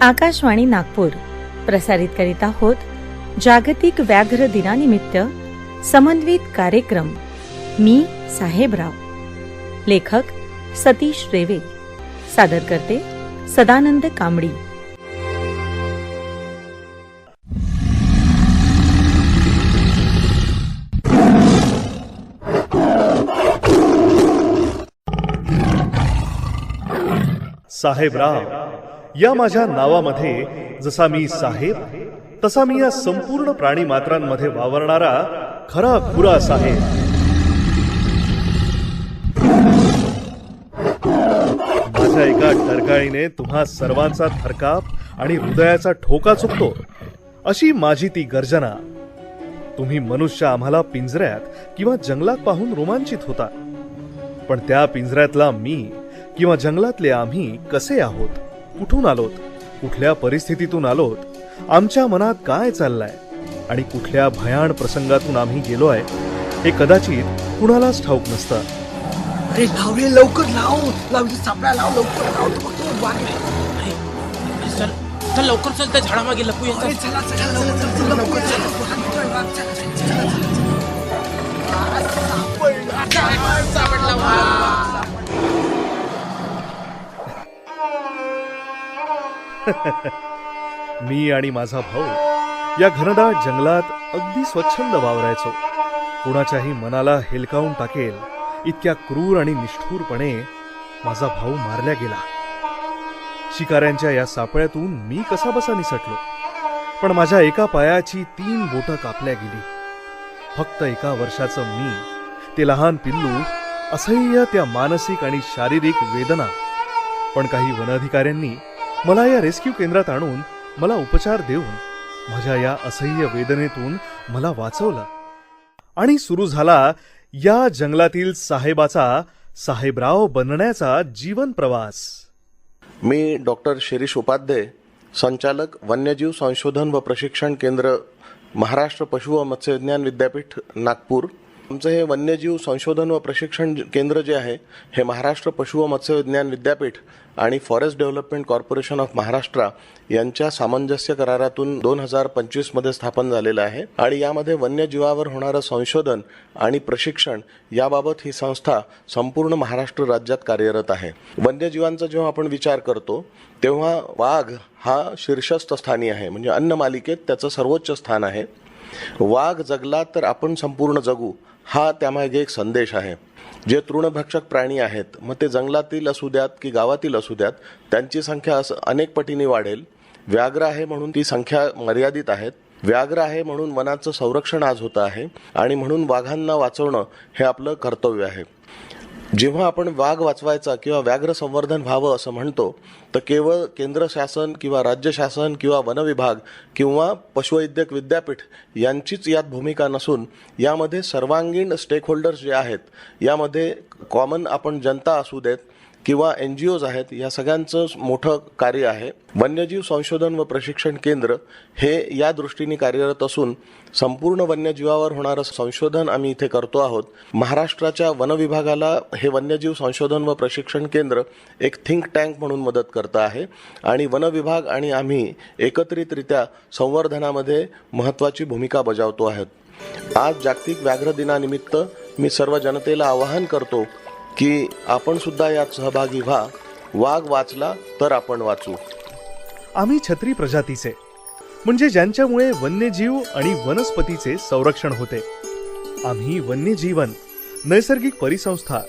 आकाशवाणी नागपूर. प्रसारित करीत आहोत जागतिक व्याघ्र दिनानिमित्त समन्वित कार्यक्रम. मी साहेबराव. लेखक सतीश रेवे. सादर करते सदानंद कांबडी साहेबराव. या माझ्या नावामध्ये जसा मी साहेब तसा मी या संपूर्ण प्राणी मात्रांमध्ये वावरणारा खरा खुरा साहेब. माझ्या एका ठरकाळीने तुम्हा सर्वांचा थरकाप आणि हृदयाचा ठोका चुकतो अशी माझी ती गर्जना. तुम्ही मनुष्य आम्हाला पिंजऱ्यात किंवा जंगलात पाहून रोमांचित होता. पण त्या पिंजऱ्यातला मी किंवा जंगलातले आम्ही कसे आहोत? कुठून आलोत? कुठल्या परिस्थितीतून आलोत? आमच्या मनात काय चाललंय? आणि कुठल्या भयाण प्रसंगातून आम्ही गेलोय हे कदाचित कुणालाच ठाऊक नसतं. अरे लाव रे लवकर लाव. लाव इथे सापळा लाव लवकर लाव. तो बघतो वाघ आहे. चल चल लवकर चल त्या झाडामागे लपू अरे येतात चला चला लवकर चला, लवकर. चला चला, चला, चला, चला. आ, सापडला, मी आणि माझा भाऊ या घनदाट जंगलात अगदी स्वच्छंद वावरायचो. कुणाच्याही मनाला हेलकावून टाकेल इतक्या क्रूर आणि निष्ठूरपणे माझा भाऊ मारल्या गेला. शिकाऱ्यांच्या या सापळ्यातून मी कसा बसा निसटलो पण माझ्या एका पायाची तीन बोटं कापल्या गेली. फक्त एका वर्षाचं मी ते लहान पिल्लू असह्य त्या मानसिक आणि शारीरिक वेदना पण काही वनअधिकाऱ्यांनी मला या रेस्क्यू केंद्रात आणून मला उपचार देऊन माझ्या या असह्य वेदनेतून मला वाचवलं. आणि सुरू झाला या जंगलातील साहेबाचा साहेबराव बनण्याचा जीवन प्रवास. मी डॉक्टर शिरीष उपाध्ये संचालक वन्यजीव संशोधन व प्रशिक्षण केंद्र महाराष्ट्र पशु व मत्स्यविज्ञान विद्यापीठ नागपूर. आमचं हे वन्यजीव संशोधन व प्रशिक्षण केंद्र जे आहे हे महाराष्ट्र पशु व मत्स्यविज्ञान विद्यापीठ आणि forest development corporation of Maharashtra यांच्या सामंजस्य करारातून दोन हजार पंचवीसमध्ये स्थापन झालेलं आहे. आणि यामध्ये वन्यजीवावर होणारं संशोधन आणि प्रशिक्षण याबाबत ही संस्था संपूर्ण महाराष्ट्र राज्यात कार्यरत आहे. वन्यजीवांचा जेव्हा आपण विचार करतो तेव्हा वाघ हा शीर्षस्थ स्थानी आहे. म्हणजे अन्न मालिकेत त्याचं सर्वोच्च स्थान आहे. वाघ जगला तर आपण संपूर्ण जगू. हा त्यामागे एक संदेश आहे. जे तृणभक्षक प्राणी आहेत मग ते जंगलातील असू द्यात की गावातील असू द्यात त्यांची संख्या असं अनेक पटीने वाढेल. व्याघ्र आहे म्हणून ती संख्या मर्यादित आहेत व्याघ्र आहे म्हणून वनाचं संरक्षण आज होतं आहे आणि म्हणून वाघांना वाचवणं हे आपलं कर्तव्य आहे. जेव्हा आपण वाघ वाचवायचा किंवा व्याघ्र संवर्धन व्हावं असं म्हणतो तर केवळ केंद्र शासन किंवा राज्य शासन किंवा वनविभाग किंवा पशुवैद्यक विद्यापीठ यांचीच यात भूमिका नसून यामध्ये सर्वांगीण स्टेकहोल्डर्स जे आहेत यामध्ये कॉमन आपण जनता असू देत किंवा एन जी ओज आहेत या सगळ्यांचं मोठं कार्य आहे. वन्यजीव संशोधन व प्रशिक्षण केंद्र हे या दृष्टीने कार्यरत असून संपूर्ण वन्यजीवावर होणारं संशोधन आम्ही इथे करतो आहोत. महाराष्ट्राच्या वन विभागाला हे वन्यजीव संशोधन व प्रशिक्षण केंद्र एक थिंक टँक म्हणून मदत करतं आहे आणि वन विभाग आणि आम्ही एकत्रितरित्या संवर्धनामध्ये महत्त्वाची भूमिका बजावतो आहोत. आज जागतिक व्याघ्र दिनानिमित्त मी सर्व जनतेला आवाहन करतो की आपण सुद्धा यात सहभागी व्हा. वाघ वाचला तर आपण वाचू. आम्ही छत्री प्रजातीचे म्हणजे ज्यांच्यामुळे वन्यजीव आणि वनस्पतीचे संरक्षण होते. आम्ही वन्यजीवन नैसर्गिक परिसंस्था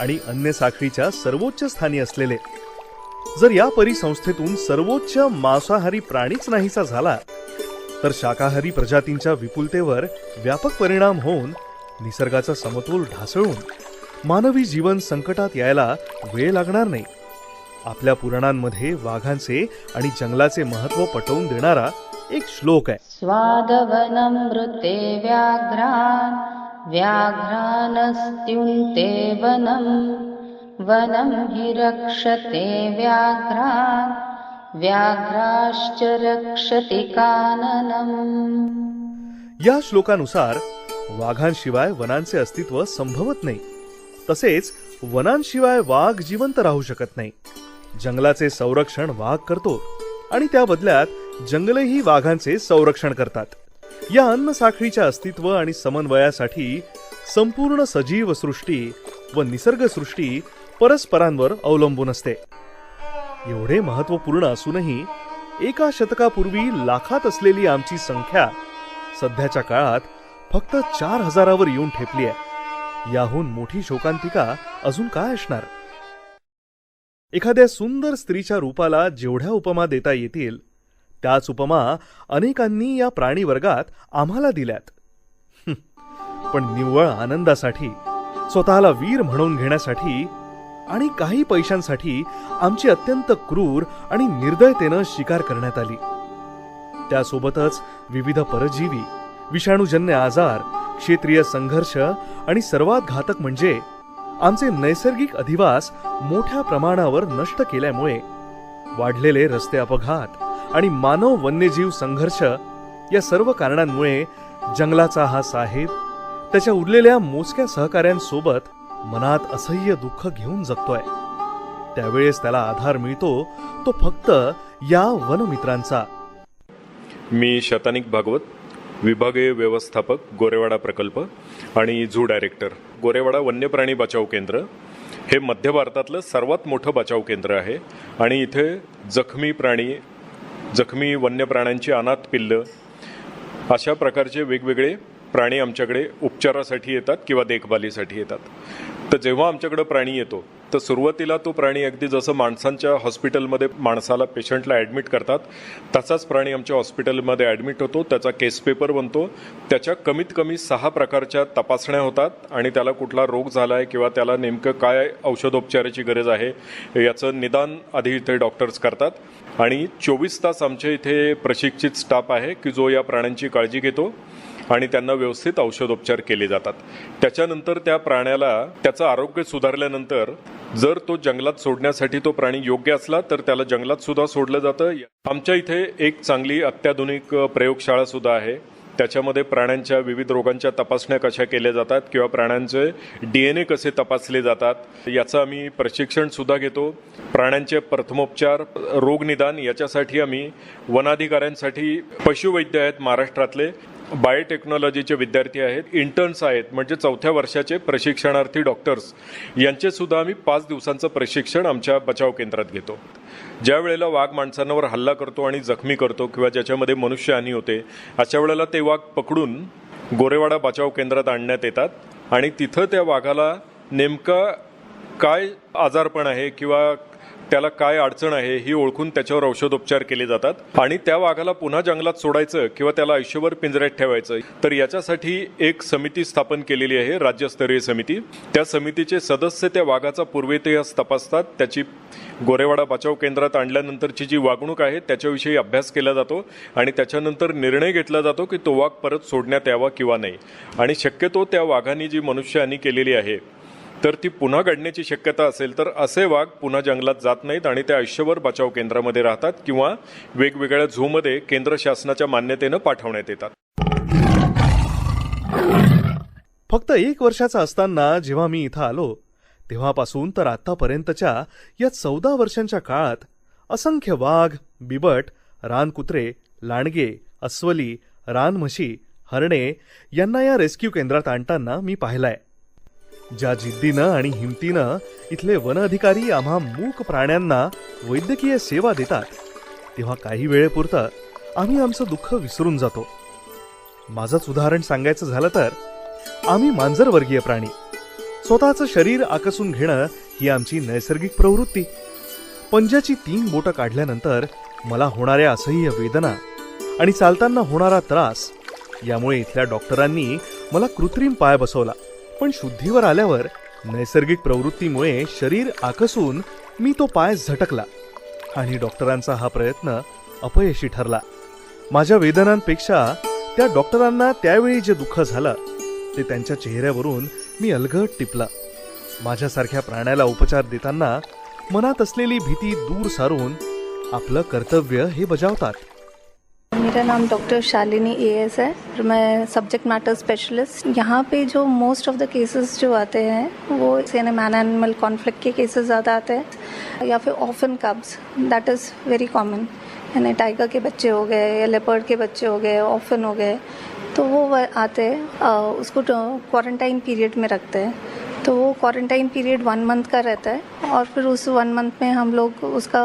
आणि अन्य साखळीच्या सर्वोच्च स्थानी असलेले. जर या परिसंस्थेतून सर्वोच्च मांसाहारी प्राणीच नाहीसा झाला तर शाकाहारी प्रजातींच्या विपुलतेवर व्यापक परिणाम होऊन निसर्गाचा समतोल ढासळून मानवी जीवन संकटात यायला वेळ लागणार नाही. आपल्या पुराणांमध्ये वाघांचे आणि जंगलाचे महत्त्व पटवून देणारा एक श्लोक आहे. स्वादवनमृते व्याघ्रान् व्याघ्रानस्त्युन्ते वनम् वनं हि रक्षते व्याघ्रान् व्याघ्राश्च रक्षति काननम्। या श्लोकानुसार वाघांशिवाय वनांचे अस्तित्व संभवत नाही. तसेच वनांशिवाय वाघ जिवंत राहू शकत नाही. जंगलाचे संरक्षण वाघ करतो आणि त्या बदल्यात जंगलही वाघांचे संरक्षण करतात. या अन्न साखळीच्या अस्तित्व आणि समन्वयासाठी संपूर्ण सजीव सृष्टी व निसर्गसृष्टी परस्परांवर अवलंबून असते. एवढे महत्त्वपूर्ण असूनही एका शतकापूर्वी लाखात असलेली आमची संख्या सध्याच्या काळात फक्त चार हजारावर येऊन ठेपली आहे. याहून मोठी शोकांतिका अजून काय असणार? एखाद्या सुंदर स्त्रीच्या रूपाला जेवढ्या उपमा देता येतील त्याच उपमा अनेकांनी या प्राणीवर्गात आम्हाला दिल्यात. पण निव्वळ आनंदासाठी स्वतःला वीर म्हणून घेण्यासाठी आणि काही पैशांसाठी आमची अत्यंत क्रूर आणि निर्दयतेनं शिकार करण्यात आली. त्यासोबतच विविध परजीवी विषाणूजन्य आजार क्षेत्रीय संघर्ष आणि सर्वात घातक म्हणजे आमचे नैसर्गिक अधिवास मोठ्या प्रमाणावर नष्ट केल्यामुळे वाढलेले रस्ते अपघात आणि मानव वन्यजीव संघर्ष या सर्व कारणांमुळे जंगलाचा हा साहेब त्याच्या उरलेल्या मोजक्या सहकाऱ्यांसोबत मनात असह्य दुःख घेऊन जगतोय. त्यावेळेस त्याला आधार मिळतो तो फक्त या वनमित्रांचा. मी शतानिक भागवत विभागीय व्यवस्थापक गोरेवाडा प्रकल्प आणि झू डायरेक्टर. गोरेवाडा वन्यप्राणी बचाव केंद्र हे मध्य भारतातलं सर्वात मोठं बचाव केंद्र आहे आणि इथे जखमी प्राणी जखमी वन्य प्राण्यांची अनाथ पिल्लं अशा प्रकारचे वेगवेगळे प्राणी आमच्याकडे उपचारासाठी येतात किंवा देखभालीसाठी येतात. तर जेव्हा आमच्याकडं प्राणी येतो तर सुरुवातीला तो प्राणी अगदी जसं माणसांच्या हॉस्पिटलमध्ये माणसाला पेशंटला ॲडमिट करतात तसाच प्राणी आमच्या हॉस्पिटलमध्ये ॲडमिट होतो त्याचा केस पेपर बनतो. त्याच्या कमीत कमी सहा प्रकारच्या तपासण्या होतात आणि त्याला कुठला रोग झाला आहे किंवा त्याला नेमकं काय औषधोपचाराची गरज आहे याचं निदान आधी इथे डॉक्टर्स करतात. आणि चोवीस तास आमच्या इथे प्रशिक्षित स्टाफ आहे की जो या प्राण्यांची काळजी घेतो. आणि त्यांना व्यवस्थित औषधोपचार केले जातात. त्याच्यानंतर त्या प्राण्याला त्याचं आरोग्य सुधारल्यानंतर जर तो जंगलात सोडण्यासाठी तो प्राणी योग्य असला तर त्याला जंगलात सुद्धा सोडलं जातं. आमच्या इथे एक चांगली अत्याधुनिक प्रयोगशाळा सुद्धा आहे. त्याच्यामध्ये प्राण्यांच्या विविध रोगांच्या तपासण्या कशा केल्या जातात किंवा प्राण्यांचे डी एन ए कसे तपासले जातात याचं आम्ही प्रशिक्षण सुद्धा घेतो. प्राण्यांचे प्रथमोपचार रोगनिदान याच्यासाठी आम्ही वनाधिकाऱ्यांसाठी पशुवैद्य आहेत महाराष्ट्रातले. बायोटेक्नॉलॉजीचे विद्यार्थी आहेत इंटर्न्स आहेत म्हणजे चौथ्या वर्षाचे प्रशिक्षणार्थी डॉक्टर्स यांचे सुद्धा आम्ही पाच दिवसांचं प्रशिक्षण आमच्या बचाव केंद्रात घेतो. ज्या वेळेला वाघ माणसांवर हल्ला करतो आणि जखमी करतो किंवा ज्याच्यामध्ये मनुष्यहानी होते अशा वेळेला ते वाघ पकडून गोरेवाडा बचाव केंद्रात आणण्यात येतात आणि तिथं त्या वाघाला नेमका काय आजारपण आहे किंवा त्याला काय अडचण आहे ही ओळखून त्याच्यावर औषधोपचार केले जातात. आणि त्या वाघाला पुन्हा जंगलात सोडायचं किंवा त्याला आयुष्यभर पिंजऱ्यात ठेवायचं तर याच्यासाठी एक समिती स्थापन केलेली आहे राज्यस्तरीय समिती. त्या समितीचे सदस्य त्या वाघाचा पूर्वेतिहास तपासतात. त्याची गोरेवाडा बचाव केंद्रात आणल्यानंतरची जी वागणूक आहे त्याच्याविषयी अभ्यास केला जातो आणि त्याच्यानंतर निर्णय घेतला जातो की तो वाघ परत सोडण्यात यावा किंवा नाही. आणि शक्यतो त्या वाघाने जी मनुष्यहानी केलेली आहे तर ती पुन्हा घडण्याची शक्यता असेल तर असे वाघ पुन्हा जंगलात जात नाहीत आणि ते आयुष्यभर बचाव केंद्रामध्ये राहतात किंवा वेगवेगळ्या झूमध्ये केंद्र शासनाच्या मान्यतेनं पाठवण्यात येतात. फक्त एक वर्षाचा असताना जेव्हा मी इथं आलो तेव्हापासून तर आतापर्यंतच्या या चौदा वर्षांच्या काळात असंख्य वाघ बिबट रानकुत्रे लांडगे अस्वली रानम्हशी हरणे यांना या रेस्क्यू केंद्रात आणताना मी पाहिलाय. ज्या जिद्दीनं आणि हिमतीनं इथले वन अधिकारी आम्हा मूक प्राण्यांना वैद्यकीय सेवा देतात तेव्हा काही वेळेपुरतं आम्ही आमचं दुःख विसरून जातो. माझंच उदाहरण सांगायचं झालं तर आम्ही मांजरवर्गीय प्राणी. स्वतःचं शरीर आकसून घेणं ही आमची नैसर्गिक प्रवृत्ती. पंजाची तीन बोटं काढल्यानंतर मला होणाऱ्या असह्य वेदना आणि चालताना होणारा त्रास यामुळे इथल्या डॉक्टरांनी मला कृत्रिम पाय बसवला. पण शुद्धीवर आल्यावर नैसर्गिक प्रवृत्तीमुळे शरीर आकसून मी तो पाय झटकला आणि डॉक्टरांचा हा प्रयत्न अपयशी ठरला. माझ्या वेदनांपेक्षा त्या डॉक्टरांना त्यावेळी जे दुःख झालं ते त्यांच्या चेहऱ्यावरून मी अलगट टिपला. माझ्यासारख्या प्राण्याला उपचार देताना मनात असलेली भीती दूर सारून आपलं कर्तव्य हे बजावतात. मेरा नाम डॉक्टर शालिनी ए एस है और मैं सब्जेक्ट मैटर स्पेशलिस्ट यहाँ पे जो मोस्ट ऑफ़ द केसेस जो आते हैं, वो सेने मैन एनिमल कॉन्फ्लिक्ट के केसेस ज़्यादा आते हैं, या फिर orphan cubs that is very common यानी टाइगर के बच्चे हो गए, या लेपर्ड के बच्चे हो गए ऑफन हो गए तो वो आते हैं उसको क्वारंटाइन पीरियड में रखते हैं। तो वो क्वारंटाइन पीरियड वन मंथ का रहता है और फिर उस वन मंथ में हम लोग उसका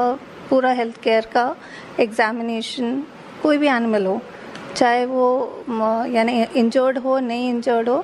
पूरा हेल्थ केयर का एग्जामिनेशन कोई भी एनिमल हो चाहे वो म, यानी इंजर्ड हो नहीं इंजर्ड हो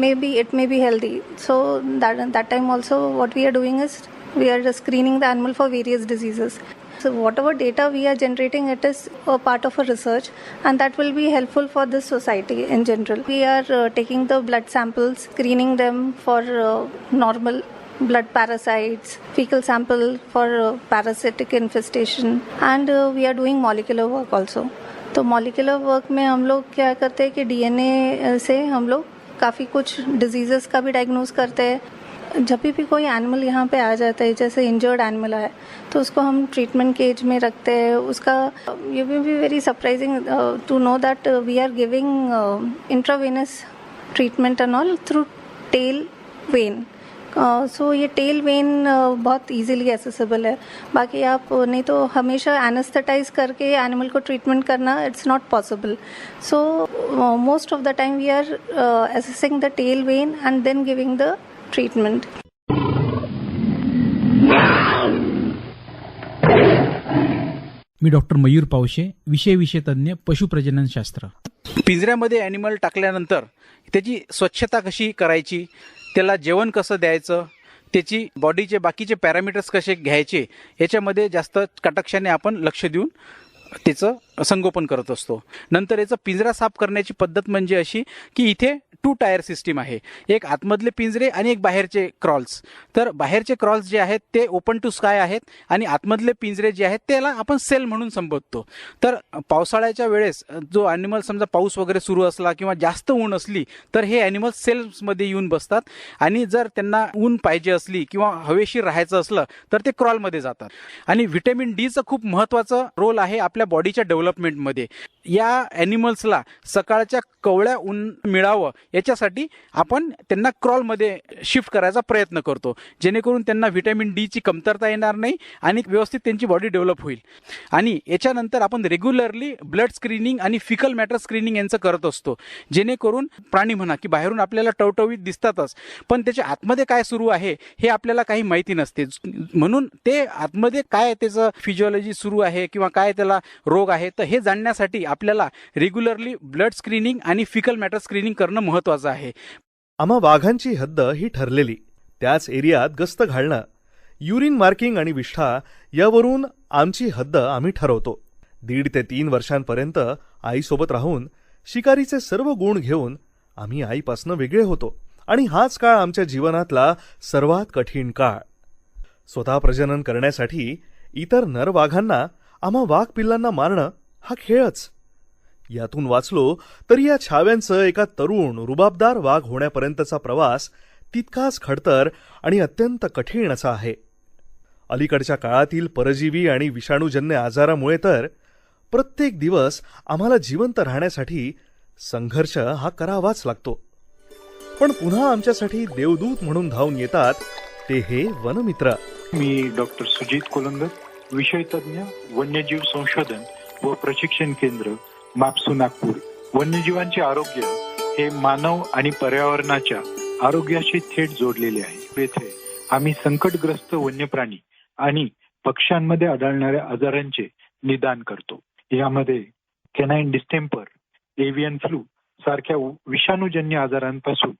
may be it may be healthy so that that time also what we are doing is we are screening the animal for various diseases. So whatever data we are generating, it is a part of a research, and that will be helpful for this society in general. We are uh, taking the blood samples, screening them for uh, normal blood parasites, fecal sample for uh, parasitic infestation, and uh, we are doing molecular work also. तो molecular work में हम लोग क्या करते हैं कि DNA से हम लोग काफ़ी कुछ डिजीजेस का भी डायग्नोज करते हैं। जब भी भी कोई एनिमल यहाँ पे आ जाता है जैसे इंजर्ड एनिमल है तो उसको हम ट्रीटमेंट केज में रखते हैं। उसका you will be very surprising to know that we are giving intravenous treatment and all through tail vein so ये टेल वेन बहुत इजीली एसेसिबल है बाकी आप uh, नहीं तो हमेशा एनेस्थेटाइज करके एनिमल को ट्रीटमेंट करना it's not possible so most of the time we are assessing the tail vein and then giving the treatment. मी डॉक्टर मयूर पावशे विषय विषयतज्ञ पशुप्रजननशास्त्र पिंजऱ्यामध्ये ॲनिमल टाकल्यानंतर त्याची स्वच्छता कशी करायची? त्याला जेवण कसं द्यायचं? त्याची बॉडीचे बाकीचे पॅरामीटर्स कसे घ्यायचे? याच्यामध्ये जास्त कटाक्षाने आपण लक्ष देऊन त्याचं संगोपन करत असतो. नंतर याचा पिंजरा साफ करण्याची पद्धत म्हणजे अशी की इथे टू टायर सिस्टीम आहे. एक आतमधले पिंजरे आणि एक बाहेरचे क्रॉल्स तर बाहेरचे क्रॉल्स जे आहेत ते ओपन टू स्काय आहेत आणि आतमधले पिंजरे जे आहेत त्याला आपण सेल म्हणून संबोधतो. तर पावसाळ्याच्या वेळेस जो ॲनिमल समजा पाऊस वगैरे सुरू असला किंवा जास्त ऊन असली तर हे ॲनिमल सेल्समध्ये येऊन बसतात. आणि जर त्यांना ऊन पाहिजे असली किंवा हवेशीर राहायचं असलं तर ते क्रॉलमध्ये जातात. आणि व्हिटॅमिन डीचं खूप महत्त्वाचं रोल आहे आपल्या बॉडीच्या डेव्हलपमेंटमध्ये. या ॲनिमल्सला सकाळच्या कवळ्या ऊन मिळावं याच्यासाठी आपण त्यांना क्रॉलमध्ये शिफ्ट करायचा प्रयत्न करतो. जेणेकरून त्यांना व्हिटॅमिन डीची कमतरता येणार नाही आणि व्यवस्थित त्यांची बॉडी डेव्हलप होईल. आणि याच्यानंतर आपण रेग्युलरली ब्लड स्क्रीनिंग आणि फिकल मॅटर स्क्रीनिंग यांचं करत असतो. जेणेकरून प्राणी म्हणा की बाहेरून आपल्याला टवटवीत दिसतातच पण त्याच्या आतमध्ये काय सुरू आहे हे आपल्याला काही माहिती नसते. म्हणून ते आतमध्ये काय त्याचं फिजिओलॉजी सुरू आहे किंवा काय त्याला रोग आहे तर हे जाणण्यासाठी आपल्याला रेग्युलरली ब्लड स्क्रीनिंग आणि फिकल मॅटर स्क्रीनिंग करणं महत्वाचं आहे. आम्हा वाघांची हद्द ही ठरलेली. त्याच एरियात गस्त घालणं युरिन मार्किंग आणि विष्ठा यावरून आमची हद्द आम्ही ठरवतो. दीड ते तीन वर्षांपर्यंत आईसोबत राहून शिकारीचे सर्व गुण घेऊन आम्ही आईपासनं वेगळे होतो आणि हाच काळ आमच्या जीवनातला सर्वात कठीण काळ. स्वतः प्रजनन करण्यासाठी इतर नर वाघांना आम्हा वाघ पिल्लांना मारणं हा खेळच. यातून वाचलो तरी या छाव्यांचं एका तरुण रुबाबदार वाघ होण्यापर्यंतचा प्रवास तितकाच खडतर आणि अत्यंत कठीण असा आहे. अलीकडच्या काळातील परजीवी आणि विषाणूजन्य आजारामुळे तर प्रत्येक दिवस आम्हाला जिवंत राहण्यासाठी संघर्ष हा करावाच लागतो. पण पुन्हा आमच्यासाठी देवदूत म्हणून धावून येतात ते हे वनमित्र. मी डॉक्टर सुजित कोलंगर विषय वन्यजीव संशोधन व प्रशिक्षण केंद्र मापसू नागपूर वन्यजीवांचे आरोग्य हे मानव आणि पर्यावरणाच्या आरोग्याशी थेट जोडलेले आहे. येथे आम्ही संकटग्रस्त वन्य प्राणी आणि पक्ष्यांमध्ये आढळणाऱ्या आजारांचे निदान करतो. यामध्ये केनाईन डिस्टेम्पर एव्हियन फ्लू सारख्या विषाणूजन्य आजारांपासून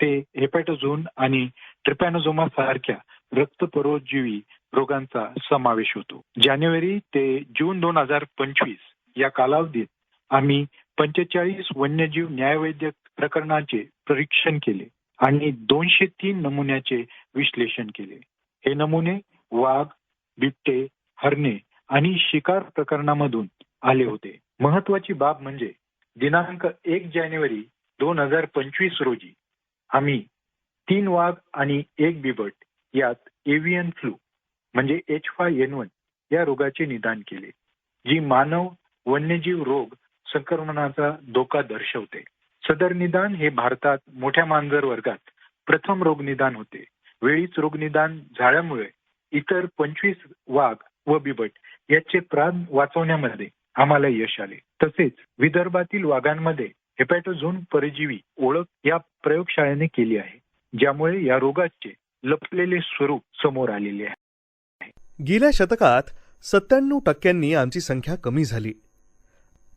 ते हेपॅटोझोन आणि ट्रिपॅनोझोमा सारख्या रक्तपरोजीवी रोगांचा समावेश होतो. जानेवारी ते जून दोन हजार पंचवीस या कालावधीत आम्ही पंचेचाळीस वन्यजीव न्यायवैद्यक प्रकरणाचे परीक्षण केले आणि दोनशे तीन नमुन्याचे विश्लेषण केले. हे नमुने वाघ बिबटे हरणे आणि शिकार प्रकरणामधून आले होते. महत्वाची बाब म्हणजे दिनांक एक जानेवारी दोन हजार पंचवीस रोजी आम्ही तीन वाघ आणि एक बिबट यात एव्हियन फ्लू म्हणजे एच फाय एन वन या रोगाचे निदान केले जी मानव वन्यजीव रोग संक्रमणाचा धोका दर्शवते. सदर निदान हे भारतात मोठ्या मांजर वर्गात प्रथम रोग निदान होते. वेळीच रोग निदान झाल्यामुळे इतर पंचवीस वाघ व बिबट याचे प्राण वाचवण्यामध्ये आम्हाला यश आले. तसेच विदर्भातील वाघांमध्ये हेपॅटोझोन परजीवी ओळख या प्रयोगशाळेने केली आहे ज्यामुळे या रोगाचे लपलेले स्वरूप समोर आलेले आहे. गेल्या शतकात सत्त्याण्णव टक्क्यांनी आमची संख्या कमी झाली.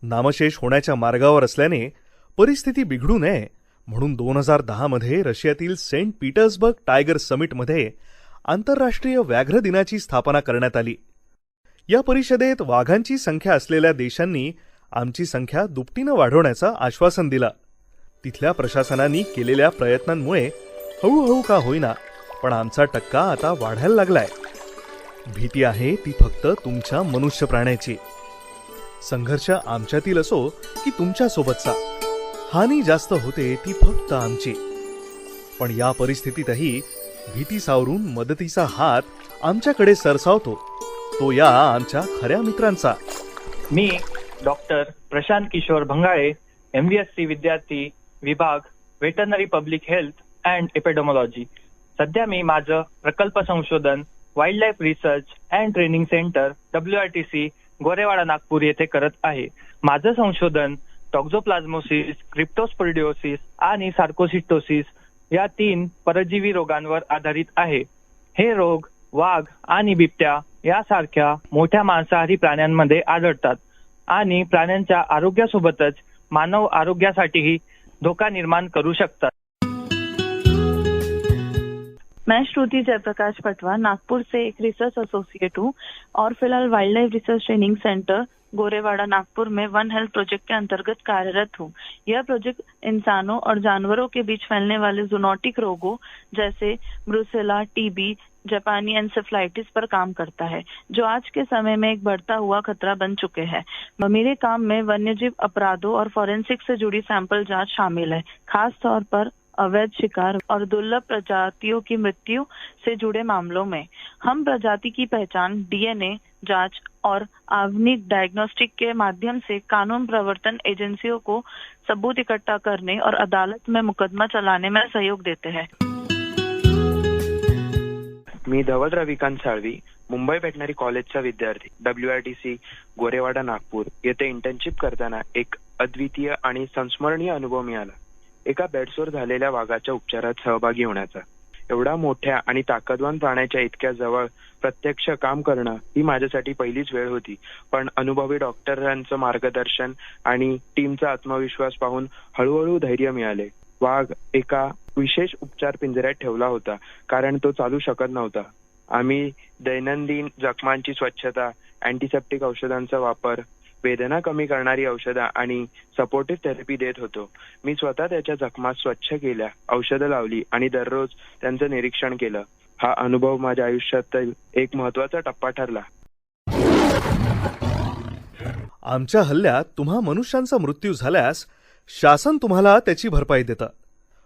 नामशेष होण्याच्या मार्गावर असल्याने परिस्थिती बिघडू नये म्हणून दोन हजार दहामध्ये रशियातील सेंट पीटर्सबर्ग टायगर समिटमध्ये आंतरराष्ट्रीय व्याघ्र दिनाची स्थापना करण्यात आली. या परिषदेत वाघांची संख्या असलेल्या देशांनी आमची संख्या दुपटीनं वाढवण्याचं आश्वासन दिलं. तिथल्या प्रशासनांनी केलेल्या प्रयत्नांमुळे हळूहळू का होईना पण आमचा टक्का आता वाढायला लागलाय. भीती आहे ती फक्त तुमच्या मनुष्य प्राण्याची. संघर्ष आमच्यातील असो की तुमच्यासोबतचा हानी जास्त होते ती फक्त आमची. पण या परिस्थितीतही भीती सावरून मदतीचा हात आमच्याकडे सरसावतो. तो या आमच्या खऱ्या मित्रांचा. मी doctor Prashant Kishor Bhangale M B S C विद्यार्थी विभाग veterinary public health and epidemiology सध्या मी माझं प्रकल्प संशोधन wild life research and training centre W R T C Gorewada Nagpur येथे करत आहे. माझं संशोधन टॉक्झोप्लाझ्मोसिस क्रिप्टोस्पोरिडिओसिस आणि सार्कोसिटोसिस या तीन परजीवी रोगांवर आधारित आहे. हे रोग वाघ आणि बिबट्या यासारख्या मोठ्या मांसाहारी प्राण्यांमध्ये आढळतात आणि प्राण्यांच्या आरोग्यासोबतच मानव आरोग्यासाठीही धोका निर्माण करू शकतात. मैं श्रुति जयप्रकाश पटवा नागपुर से एक रिसर्च एसोसिएट हूँ और फ़िलहाल wild life research training centre Gorewada, Nagpur में वन हेल्थ प्रोजेक्ट के अंतर्गत कार्यरत हूँ। यह प्रोजेक्ट इंसानों और जानवरों के बीच फैलने वाले जूनोटिक रोगों जैसे ब्रुसेला टीबी जापानी एंसेफ्लाइटिस पर काम करता है, जो आज के समय में एक बढ़ता हुआ खतरा बन चुके हैं। मेरे काम में वन्यजीव अपराधों और फॉरेंसिक से जुड़ी सैंपल जाँच शामिल है खास तौर पर अवैध शिकार और दुर्लभ प्रजातियों की मृत्यु से जुड़े मामलों में। हम प्रजाति की पहचान, डीएनए जाँच और आवनिक डायग्नोस्टिक के माध्यम से कानून प्रवर्तन एजेंसियों को सबूत इकट्ठा करने और अदालत में मुकदमा चलाने में सहयोग देते हैं। मी धवल रविकांत साळवी, मुंबई वेटनरी कॉलेजचा विद्यार्थी W R T C Gorewada, Nagpur. येथे इंटर्नशिप करताना एक अद्वितीय आणि संस्मरणीय अनुभव मिळाला. एका बेड्सवर झालेल्या वाघाच्या उपचारात सहभागी होण्याचा. एवढा मोठ्या आणि ताकदवान प्राण्याच्या इतक्या जवळ प्रत्यक्ष काम करणं ही माझ्यासाठी पहिलीच वेळ होती. पण अनुभवी डॉक्टरांचं मार्गदर्शन आणि टीमचा आत्मविश्वास पाहून हळूहळू धैर्य मिळाले. वाघ एका विशेष उपचार पिंजऱ्यात ठेवला होता कारण तो चालू शकत नव्हता. आम्ही दैनंदिन जखमांची स्वच्छता अँटीसेप्टिक औषधांचा वापर वेदना कमी करणारी औषधं आणि सपोर्टिव्ह थेरपी देत होतो. मी स्वतः त्याच्या जखमा स्वच्छ केल्या औषधं लावली आणि दररोज त्यांचं निरीक्षण केलं. हा अनुभव माझ्या आयुष्यातील एक महत्त्वाचा टप्पा ठरला. आमच्या हल्ल्यात तुम्हा मनुष्यांचा मृत्यू झाल्यास शासन तुम्हाला त्याची भरपाई देतं.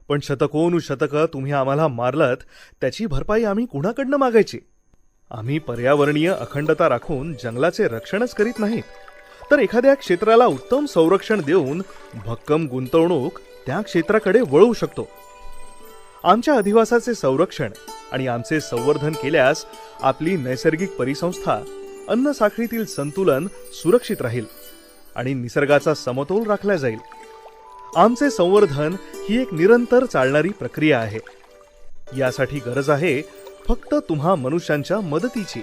पण शतकोनुशतकं तुम्ही आम्हाला मारलत त्याची भरपाई आम्ही कुणाकडनं मागायची? आम्ही पर्यावरणीय अखंडता राखून जंगलाचे रक्षणच करीत नाहीत. तर एखाद्या क्षेत्राला उत्तम संरक्षण देऊन भक्कम गुंतवणूक त्या क्षेत्राकडे वळवू शकतो. आमच्या अधिवासाचे संरक्षण आणि आमचे संवर्धन केल्यास आपली नैसर्गिक परिसंस्था अन्न साखळीतील संतुलन सुरक्षित राहील आणि निसर्गाचा समतोल राखला जाईल. आमचे संवर्धन ही एक निरंतर चालणारी प्रक्रिया आहे. यासाठी गरज आहे फक्त तुम्हा मनुष्यांच्या मदतीची.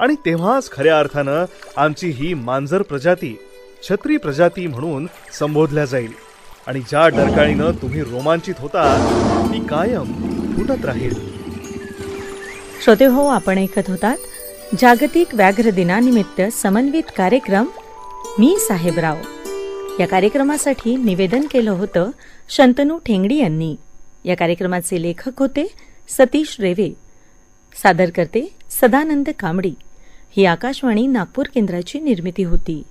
आणि तेव्हाच खऱ्या अर्थानं आमची ही मांजर प्रजाती छत्री प्रजाती म्हणून संबोधल्या जाईल. आणि ज्या डरकाळीनं तुम्ही रोमांचित होता ती कायम फुटत राहील. श्रोते हो आपण ऐकत होतात जागतिक व्याघ्र दिनानिमित्त समन्वित कार्यक्रम मी साहेबराव. या कार्यक्रमासाठी निवेदन केलं होतं शंतनू ठेंगडी यांनी. या कार्यक्रमाचे लेखक होते सतीश रेवे. सादर करते सदानंद कांबडी. ही आकाशवाणी नागपूर केंद्राची निर्मिती होती.